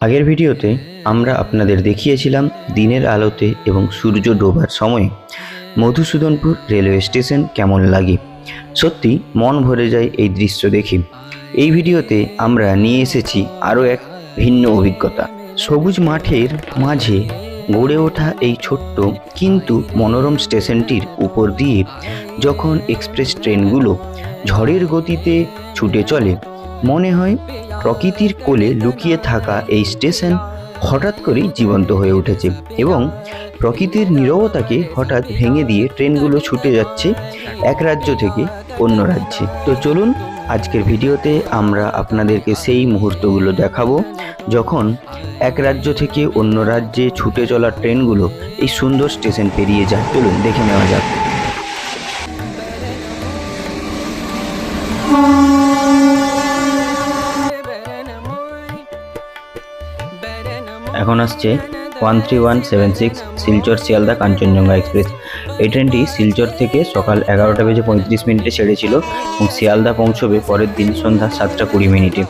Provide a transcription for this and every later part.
আগের ভিডিওতে আমরা আপনাদের দেখিয়েছিলাম দিনের আলোতে এবং সূর্য ডোবার সময়ে মধুসূদনপুর রেলওয়ে স্টেশন কেমন লাগে। সত্যি, মন ভরে যায় এই দৃশ্য দেখে। এই ভিডিওতে আমরা নিয়ে এসেছি আরও এক ভিন্ন অভিজ্ঞতা। সবুজ মাঠের মাঝে গড়ে ওঠা এই ছোট্ট কিন্তু মনোরম স্টেশনটির উপর দিয়ে যখন এক্সপ্রেস ট্রেনগুলো ঝড়ের গতিতে ছুটে চলে, মনে হয় প্রকৃতির কোলে লুকিয়ে থাকা এই স্টেশন হঠাৎ করেই জীবন্ত হয়ে উঠেছে এবং প্রকৃতির নীরবতাকে হঠাৎ ভেঙে দিয়ে ট্রেনগুলো ছুটে যাচ্ছে এক রাজ্য থেকে অন্য রাজ্যে। তো চলুন, আজকের ভিডিওতে আমরা আপনাদেরকে সেই মুহূর্তগুলো দেখাবো, যখন এক রাজ্য থেকে অন্য রাজ্যে ছুটে চলা ট্রেনগুলো এই সুন্দর স্টেশন পেরিয়ে যায়। চলুন, দেখে নেওয়া যাক। এখন আসছে one three one seven six Silchar Sealdah Kanchenjunga express. এই ট্রেনটি শিলচর থেকে সকাল এগারোটা বেজে পঁয়ত্রিশ মিনিটে ছেড়েছিল এবং শিয়ালদা পৌঁছবে পরের দিন সন্ধ্যা সাতটা কুড়ি মিনিটে।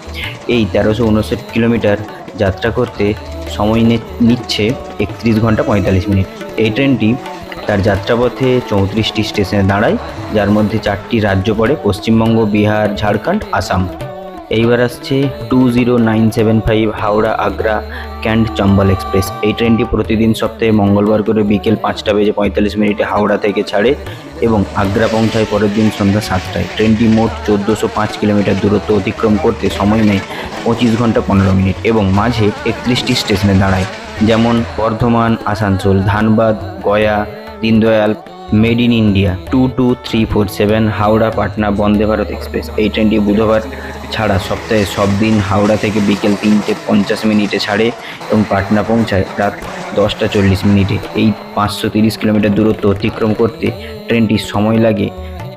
এই তেরোশো উনষাট কিলোমিটার যাত্রা করতে সময় নিচ্ছে একত্রিশ ঘণ্টা পঁয়তাল্লিশ মিনিট। এই ট্রেনটি তার যাত্রাপথে চৌত্রিশটি স্টেশনে দাঁড়ায়, যার মধ্যে চারটি রাজ্য পড়ে, পশ্চিমবঙ্গ, বিহার, ঝাড়খণ্ড, আসাম। এইবার আসছে two zero nine seven five Howrah Agra cantt Chambal express. এই ট্রেনটি প্রতিদিন সপ্তাহে মঙ্গলবার করে বিকেল পাঁচটা বেজে পঁয়তাল্লিশ মিনিটে হাওড়া থেকে ছাড়ে এবং আগ্রা পৌঁছায় পরের দিন সন্ধ্যা সাতটায়। ট্রেনটি মোট চোদ্দোশো পাঁচ কিলোমিটার দূরত্ব অতিক্রম করতে সময় নেয় পঁচিশ ঘণ্টা পনেরো মিনিট এবং মাঝে একত্রিশটি স্টেশনে দাঁড়ায়। যেমন Bardhaman, Asansol, Dhanbad, Gaya, Deendayal made in India, two two three four seven, Howrah Patna, Vande Bharat express. এই ট্রেনটি বুধবার ছাড়া সপ্তাহে সব দিন হাওড়া থেকে বিকেল তিনটে পঞ্চাশ মিনিটে ছাড়ে এবং পাটনা পৌঁছায় রাত দশটা চল্লিশ মিনিটে। এই পাঁচশো তিরিশ কিলোমিটার দূরত্ব অতিক্রম করতে ট্রেনটির সময় লাগে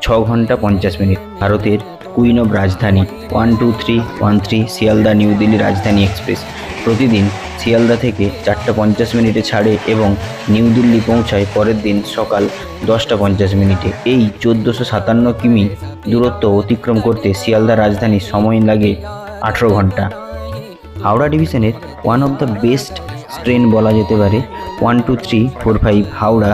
ছ ঘণ্টা পঞ্চাশ মিনিট। ভারতের queen of Rajdhani, one two three, one three, Sealdah, new Delhi Rajdhani express. প্রতিদিন শিয়ালদা থেকে চারটা পঞ্চাশ মিনিটে ছাড়ে এবং নিউ দিল্লি পৌঁছায় পরের দিন সকাল দশটা পঞ্চাশ মিনিটে। এই চোদ্দোশো সাতান্ন কিমি দূরত্ব অতিক্রম করতে শিয়ালদা রাজধানীর সময় লাগে আঠেরো ঘণ্টা। হাওড়া ডিভিশনের one of the best train বলা যেতে পারে one two three four five Howrah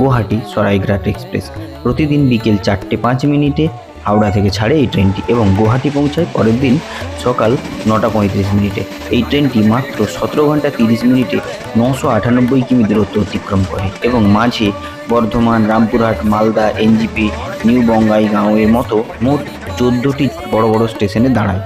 Guwahati Saraighat express. প্রতিদিন বিকেল চারটে পাঁচ মিনিটে হাওড়া থেকে ছাড়ে এই ট্রেনটি এবং গুয়াহাটি পৌঁছায় পরের দিন সকাল নটা পঁয়ত্রিশ মিনিটে। এই ট্রেনটি মাত্র সতেরো ঘণ্টা তিরিশ মিনিটে নশো আটানব্বই কিমি দূরত্ব অতিক্রম করে এবং মাঝে বর্ধমান, রামপুরহাট, মালদা, এনজিপি, নিউ বঙ্গাইগাঁও এর মতো মোট চোদ্দোটি বড় বড় স্টেশনে দাঁড়ায়।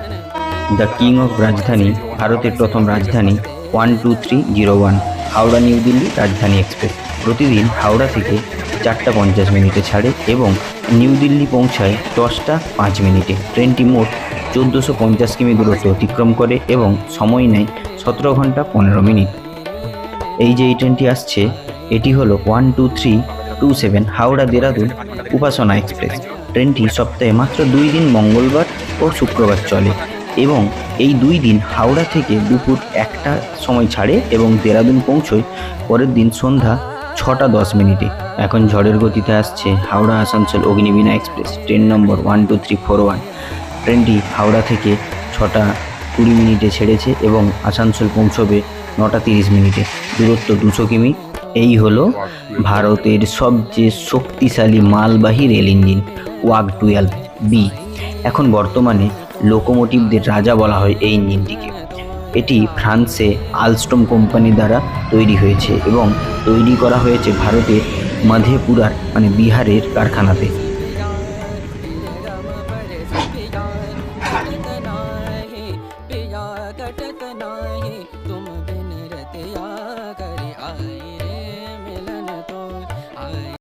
দ্য কিং অফ রাজধানী, ভারতের প্রথম Rajdhani, one two three zero one, Howrah new Delhi Rajdhani express. প্রতিদিন হাওড়া থেকে চারটা পঞ্চাশ মিনিটে ছাড়ে এবং নিউ দিল্লি পৌঁছায় দশটা পাঁচ মিনিটে। ট্রেনটি মোট চোদ্দোশো পঞ্চাশ কিমি দূরত্ব অতিক্রম করে এবং সময় নেয় সতেরো ঘণ্টা পনেরো মিনিট। এই যে এই ট্রেনটি আসছে, এটি হলো one two three two seven Howrah Dehradun Upasana express. ট্রেনটি সপ্তাহে মাত্র দুই দিন মঙ্গলবার ও শুক্রবার চলে এবং এই দুই দিন হাওড়া থেকে দুপুর একটা সময় ছাড়ে এবং দেরাদুন পৌঁছয় পরের দিন সন্ধ্যা ছটা দশ মিনিটে। এখন ঝড়ের গতিতে আসছে Howrah Asansol Agnibina express, train number one, two, three, four, one. ট্রেনটি হাওড়া থেকে ছটা কুড়ি মিনিটে ছেড়েছে এবং আসানসোল পৌঁছবে নটা তিরিশ মিনিটে। দূরত্ব দুশো কিমি। এই হলো ভারতের সবচেয়ে শক্তিশালী মালবাহী রেল ইঞ্জিন, ওয়াগ টুয়েলভ বি। এখন বর্তমানে লোকোমোটিভদের রাজা বলা হয় এই ইঞ্জিনটিকে। এটি ফ্রান্সে আলস্টম কোম্পানি দ্বারা তৈরি হয়েছে এবং তৈরি করা হয়েছে ভারতের মাধেপুরার মানে বিহারের কারখানাতে